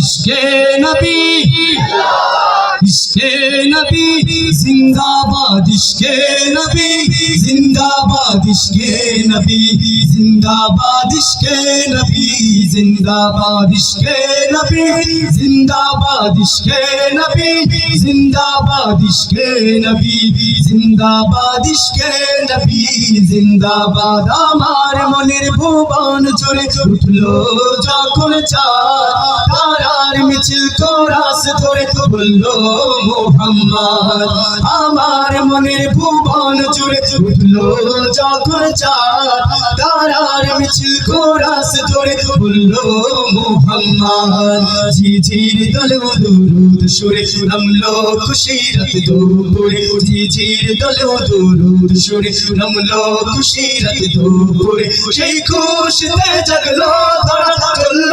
ইসকে নবী। ইশকে নবী, জিন্দাবাদ ইশকে নবী, জিন্দাবাদ ইশকে নবী, জিন্দাবাদ ইশকে নবী, জিন্দাবাদ ইশকে নবী, জিন্দাবাদ ইশকে নবী, জিন্দাবাদ ইশকে নবী, জিন্দাবাদ ইশকে নবী, জিন্দাবাদ আমার মনের ভুবন জুড়ে উঠল যখন চাঁদ, তারার মিছিল কোরাস ধরে বলল মোহাম্মদ, আমার মনের ভুবন জুড়ে উঠল যখন চাঁদ, তারার মিছিল কোরাস ধরে বলল, মোহাম্মদ ঝিঝির দলে দুরুদ সুরে নামলো খুশিরত দুপুরে ঝিঝির দলে দুরুদ সুরে নামলো খুশিরত দুপুরে সেই খুশিতে জাগলো তারা চলল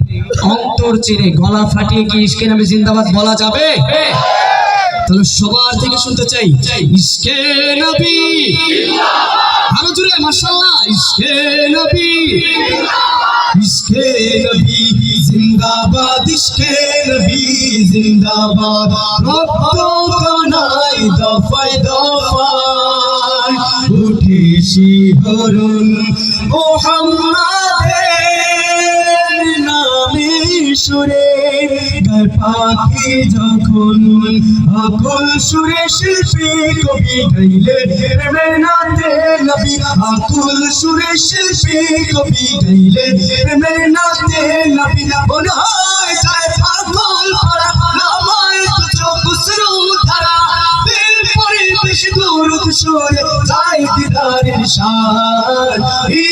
অন্তর চিরে গলা ফাটিয়ে কি ইস্কে নামে জিন্দাবাদ বলা যাবে? তাহলে সবার থেকে শুনতে চাই ইস্কে নবী আরও জোরে, মাশাআল্লাহ ইস্কে নবী ইস্কে নবী জিন্দাবাদ ইস্কে নবী জিন্দাবাদ। রক্ত কানাই দফায় দফায় উঠে শিহরুন মোহাম্মদের সুরে গায় পাখি যখন আকুল সুরে শিল্পী কবি গাইলে প্রেমের নাতে নবী আকুল সুরে শিল্পী কবি গাইলে প্রেমের নাতে নবী মনে হয় যায় পাগল পারা নামায় তো চোখ শুরু ধারা। দিল পরে বেশি দূর সুরে যাই দিদারের শান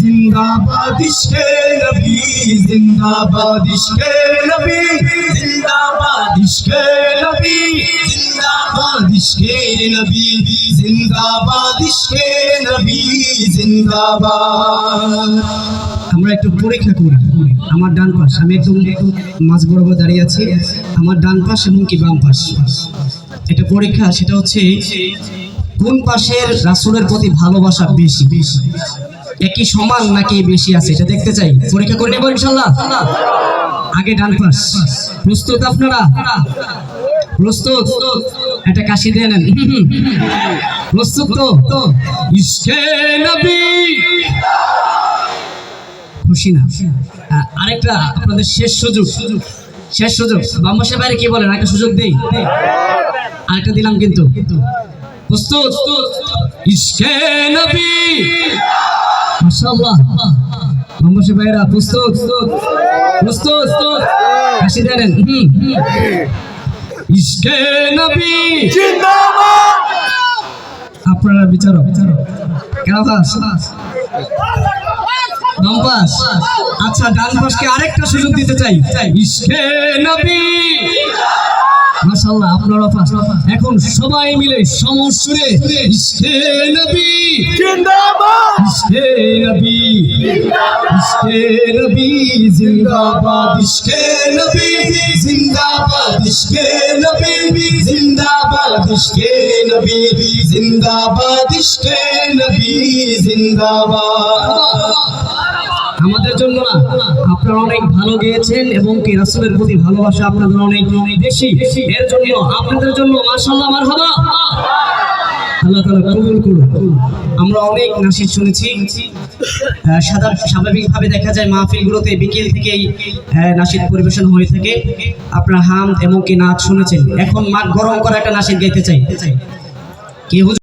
জিন্দাবাদ ইশক নবী, জিন্দাবাদ ইশক নবী, জিন্দাবাদ ইশক নবী, জিন্দাবাদ ইশকে নবী, জিন্দাবাদ ইশকে নবী, জিন্দাবাদ। আমরা একটু পরীক্ষা করি। আমার ডান পাশ, আমি একদম মাঝ বরাবর দাঁড়িয়ে আছি। আমার ডান পাশ এবং কি বাম পাশ? এটা পরীক্ষা, সেটা হচ্ছে কোন পাশের রাসূলের প্রতি ভালোবাসা বেশি বেশি? একই সমান নাকি বেশি আছে? এটা দেখতে চাই। পরীক্ষা করে নেব ইনশাল্লাহ। আগে ডান পাশ। প্রস্তুত আপনারা? প্রস্তুত? একটা কাশি দিয়ে নেন। প্রস্তুত তো? ইশকে নবী! খুশি না? আরেকটা আপনাদের শেষ সুযোগ। শেষ সুযোগ। বাম্বাসের বাইরে কি বলেন? একটা সুযোগ দেই। আরেকটা দিলাম কিন্তু। প্রস্তুত? ইশকে নবী! মাশাআল্লাহ ভাইরা প্রস্তুত? প্রস্তুত? হাসি দেন। ইশকে নবী। জিন্দাবাদ আপনারা বিচারক। কেরাফাস নম্পাস আচ্ছা ডান পাশকে আরেকটা সুযোগ দিতে চাই। ইশকে নবী। জিন্দাবাদ মাশাআল্লাহ আপনারা পাস এখন সবাই মিলে সমসুরে ইশকে নবী। ইশকে নবী। ইশকে নবী জিন্দাবাদ। ইশকে নবী জিন্দাবাদ। ইশকে নবী জিন্দাবাদ। ইশকে নবী জিন্দাবাদ। ইশকে নবী জিন্দাবাদ। আমাদের জন্য না, আপনারা অনেক ভালো গেয়েছেন এবং কি রাসূলের প্রতি ভালোবাসা আপনাদের অনেক বেশি। এর জন্য আপনাদের জন্য মাশাআল্লাহ মারহাবা। আল্লাহ তাআলা কবুল করুন। আমরা অনেক নাসিদ শুনেছি স্বাভাবিকভাবে দেখা যায় মাহফিলগুলোতে বিকেল থেকেই নাসিদ পরিবেশন হয়ে থাকে। আপনারা হাম এবং কি নাচ শুনেছেন। এখন মাঠ গরম করা একটা নাসিদ গাইতে চাই। কে?